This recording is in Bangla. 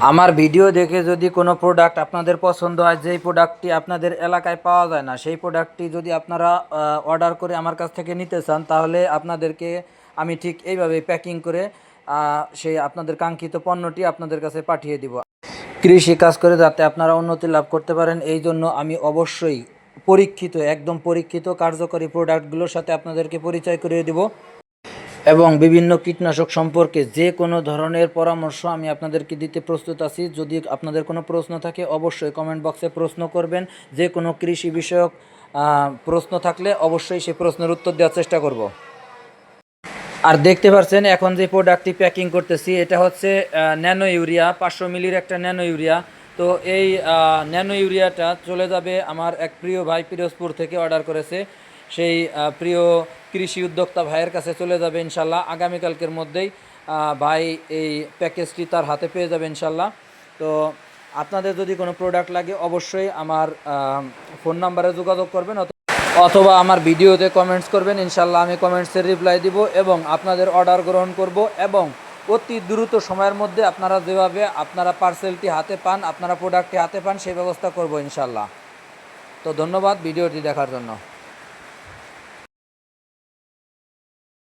আমার ভিডিও দেখে যদি কোনো প্রোডাক্ট আপনাদের পছন্দ হয়, যেই প্রোডাক্টটি আপনাদের এলাকায় পাওয়া যায় না, সেই প্রোডাক্টটি যদি আপনারা অর্ডার করে আমার কাছ থেকে নিতে চান, তাহলে আপনাদেরকে আমি ঠিক এইভাবে প্যাকিং করে সেই আপনাদের কাঙ্ক্ষিত পণ্যটি আপনাদের কাছে পাঠিয়ে দিব। কৃষি কাজ করে যাতে আপনারা উন্নতি লাভ করতে পারেন, এই জন্য আমি অবশ্যই পরীক্ষিত, একদম পরীক্ষিত, কার্যকরী প্রোডাক্টগুলোর সাথে আপনাদেরকে পরিচয় করিয়ে দিব। এবং বিভিন্ন কীটনাশক সম্পর্কে যে কোনো ধরনের পরামর্শ আমি আপনাদেরকে দিতে প্রস্তুত আছি। যদি আপনাদের কোনো প্রশ্ন থাকে, অবশ্যই কমেন্ট বক্সে প্রশ্ন করবেন। যে কোনো কৃষি বিষয়ক প্রশ্ন থাকলে অবশ্যই সেই প্রশ্নের উত্তর দেওয়ার চেষ্টা করব। আর দেখতে পাচ্ছেন এখন যে প্রোডাক্টটি প্যাকিং করতেছি, এটা হচ্ছে ন্যানো ইউরিয়া পাঁচশো মিলির একটা ন্যানো ইউরিয়া তো এই ন্যানো ইউরিয়াটা চলে যাবে আমার এক প্রিয় ভাই পিরোজপুর থেকে অর্ডার করেছে। সেই প্রিয় কৃষি উদ্যোক্তা ভাইয়ের কাছে চলে যাবে ইনশাল্লাহ। আগামীকালকের মধ্যেই ভাই এই প্যাকেজটি তার হাতে পেয়ে যাবে ইনশাল্লাহ। তো আপনাদের যদি কোনো প্রোডাক্ট লাগে, অবশ্যই আমার ফোন নাম্বারে যোগাযোগ করবেন অথবা আমার ভিডিওতে কমেন্টস করবেন। ইনশাল্লাহ আমি কমেন্টসের রিপ্লাই দিব এবং আপনাদের অর্ডার গ্রহণ করব এবং অতি দ্রুত সময়ের মধ্যে আপনারা যেভাবে আপনারা পার্সেলটি হাতে পান, আপনারা প্রোডাক্টটি হাতে পান, সেই ব্যবস্থা করব ইনশাল্লাহ। তো ধন্যবাদ ভিডিওটি দেখার জন্য।